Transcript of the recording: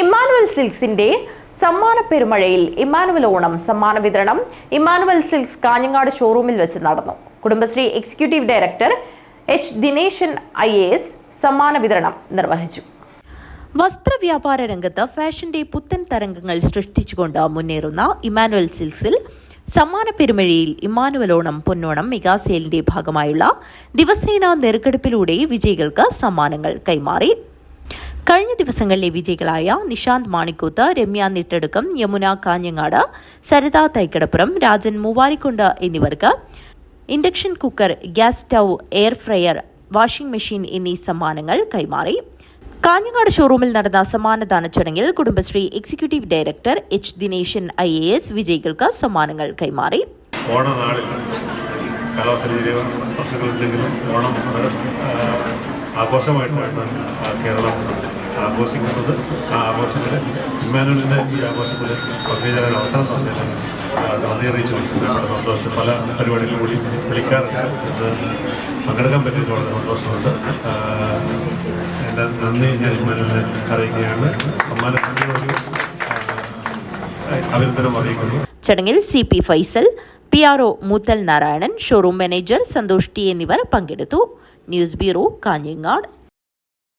Emmanuel സിൽക്സിന്റെ സമ്മാന പെരുമഴയിൽ Emmanuel Onam സമ്മാന വിതരണം ഇമ്മാനുവൽ സിൽക്സ് കാഞ്ഞങ്ങാട് ഷോറൂമിൽ വെച്ച് നടന്നു. Kudumbashree executive director H Dineshan I A S സമ്മാന വിതരണം നിർവഹിച്ചു. വസ്ത്രവ്യാപാര രംഗത്ത് ഫാഷന്റെ പുത്തൻ തരംഗങ്ങൾ സൃഷ്ടിച്ചുകൊണ്ട് മുന്നേറുന്ന ഇമാനുവൽ സിൽക്സിൽ സമ്മാന പെരുമഴയിൽ ഇമ്മാനുവൽ ഓണം പൊന്നോണം മികാസേലിന്റെ ഭാഗമായുള്ള ദിവസേന നെറുക്കെടുപ്പിലൂടെ വിജയികൾക്ക് സമ്മാനങ്ങൾ കൈമാറി. കഴിഞ്ഞ ദിവസങ്ങളിലെ വിജയികളായ നിഷാന്ത് മാണിക്കൂത്ത് രമ്യ നിട്ടടുക്കം യമുന കാഞ്ഞങ്ങാട് സരിത തൈക്കടപ്പുറം രാജൻ മൂവാരിക്കുണ്ട് എന്നിവർക്ക് induction cooker gas stove air fryer washing machine എന്നീ സമ്മാനങ്ങൾ കൈമാറി. കാഞ്ഞങ്ങാട് ഷോറൂമിൽ നടന്ന സമ്മാനദാന ചടങ്ങിൽ Kudumbashree executive director H Dineshan I A S വിജയികൾക്ക് സമ്മാനങ്ങൾ കൈമാറി. ആഘോഷമായിട്ടാണ് കേരളം ആഘോഷിക്കുന്നത് ആ ആഘോഷത്തിൽ ഇമ്മാനുവലിന്റെ ഈ ആഘോഷത്തിൽ പങ്കുചേരാൻ അവസരം തന്നെയാണ് നന്ദി അറിയിച്ചു. വളരെ സന്തോഷം. പല പരിപാടികളിൽ കൂടി വിളിക്കാറുണ്ട്. പങ്കെടുക്കാൻ പറ്റിയത് വളരെ സന്തോഷമുണ്ട്. എന്റെ നന്ദി ഞാൻ ഇമ്മാനുവലിനെ അറിയിക്കുകയാണ്. സമ്മാനത്തിനോട് അഭിനന്ദനം അറിയിക്കുന്നു. ചടങ്ങിൽ C P Faisal P R O Muthal Narayanan showroom manager Santhosh T എന്നിവർ പങ്കെടുത്തു. News bureau Kanhangad.